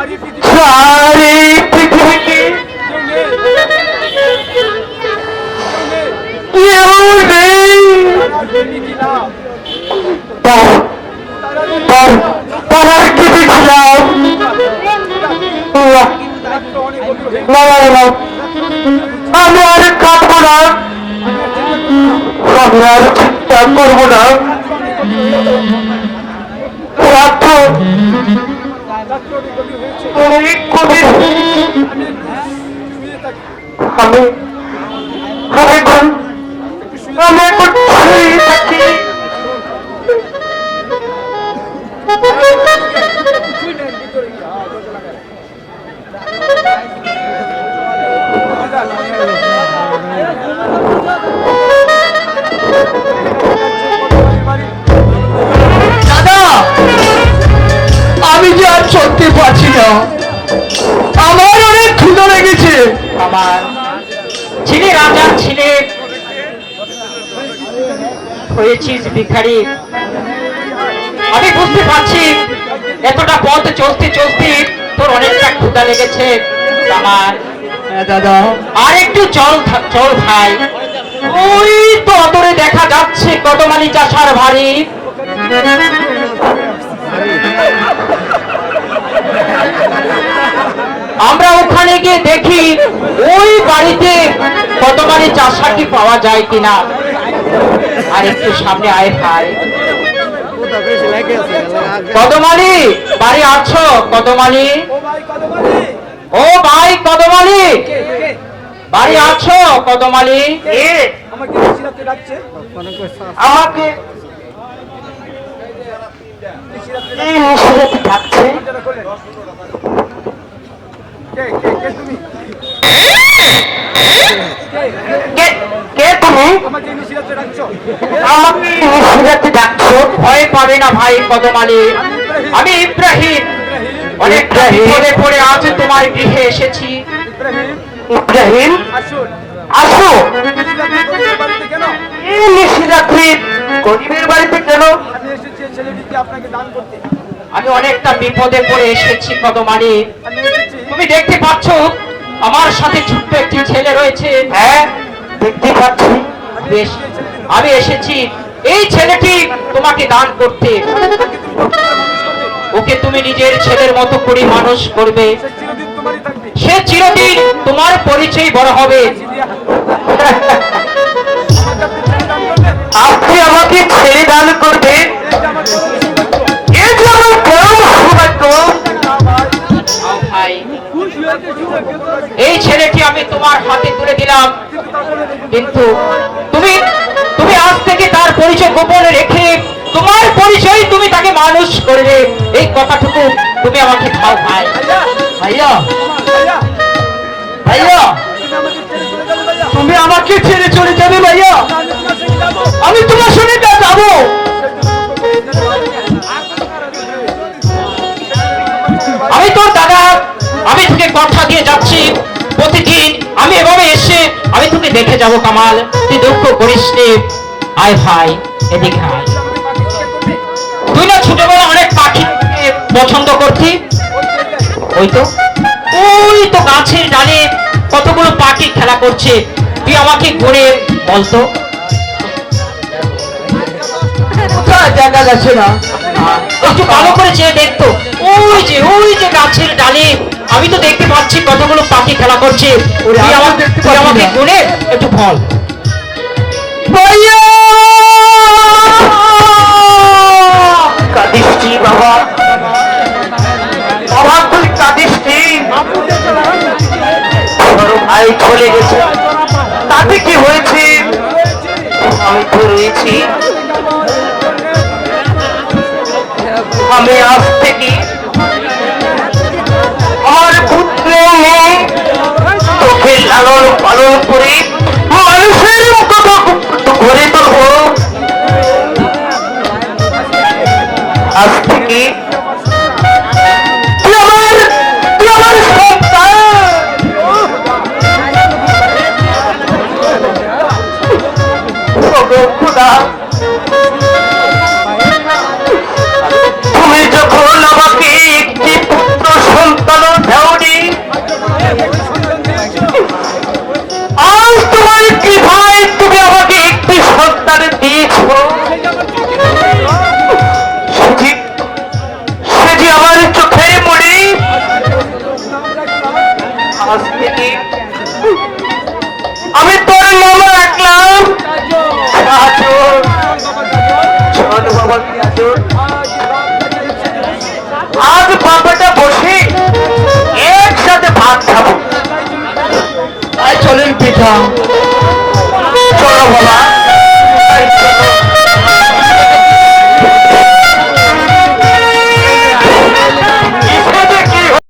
সারি পৃথিবীতে কেউ নেই। তারা, তার জেনে দিলাম তার তার কি দেখলাম দায়িত্ব অনেক গভীর না না না আমি আর কাঁদবো না। আমি আর চিন্তা করব না। রাত্র অনেক গভীর আমি একটু আমার ছেলে রাজা ছেলে হয়েছিস ভিখারি। আমি বুঝতে পারছি এতটা পথ চলতে চলতে তোর অনেকটা ক্ষুদা লেগেছে আমার। হ্যাঁ দাদা। আর একটু চল চল ভাই। ওই তো অদরে দেখা যাচ্ছে কদমালি চাষার ভারী আমরা ওখানে গিয়ে দেখি ওই বাড়িতে কদমালি চাষা কি পাওয়া যায় কিনা? আর একটু সামনে আয় ভাই। কদমালি বাড়ি আছো? কদমালি? ও ভাই কদমালি! ও ভাই কদমালি? কে কে বাড়ি আছো কদমালি আমাকে ডাকছে কে তুমি? আমাকে নিশিরাতে ডাকছো? ভয় পাবে না ভাই আমি ইব্রাহিম। অনেকটা বিপদে পড়ে আজ তোমার গৃহে এসেছি। ইব্রাহিম? আসো এই নিশিরাত্রি গরিবের বাড়িতে কেন? আমি অনেকটা বিপদে পড়ে কদমালি তুমি দেখতে পাচ্ছ আমার সাথে ছোট্ট একটি ছেলে রয়েছে। হ্যাঁ দেখতে পাচ্ছি। বেশ আমি এসেছি। এই ছেলেটি তোমাকে দান করতে। ওকে তুমি নিজের ছেলের মতো করে মানুষ করবে। সে চিরদিন তোমার পরিচয় বড় হবে। আপনি আমাকে ছেলে দান করবেন? এই এই যে আমার বড় তুমি তাকে মানুষ করবে এই কথাটুকু তুমি আমাকে খাও ভাই। তুমি আমাকে ছেড়ে চলে যাবে ভাইয়া। আমি তোমার সঙ্গে যাব? আমি তোর দাদা, আমি তোকে কথা দিয়ে যাচ্ছি। প্রতিদিন আমি এভাবে এসে আমি তোকে দেখে যাব, কামাল। তুই দুঃখ করিস আয় ভাই, এদিকে আয়। তুই না ছোটবেলা অনেক পাখি পছন্দ করতি ওই তো। ওই তো গাছের ডালে কতগুলো পাখি খেলা করছে। তুই আমাকে ঘুরে বলতো জায়গা যাচ্ছে না। একটু ভালো করে চেয়ে দেখতো ওই যে ওই যে গাছের ডালে আমি তো দেখতে পাচ্ছি কতগুলো পাখি খেলা করছে। আমাকে। গুনে একটু বল। ভাইয়া তো রয়েছি আমি আজ চলেন পিঠা। চলো বাবা।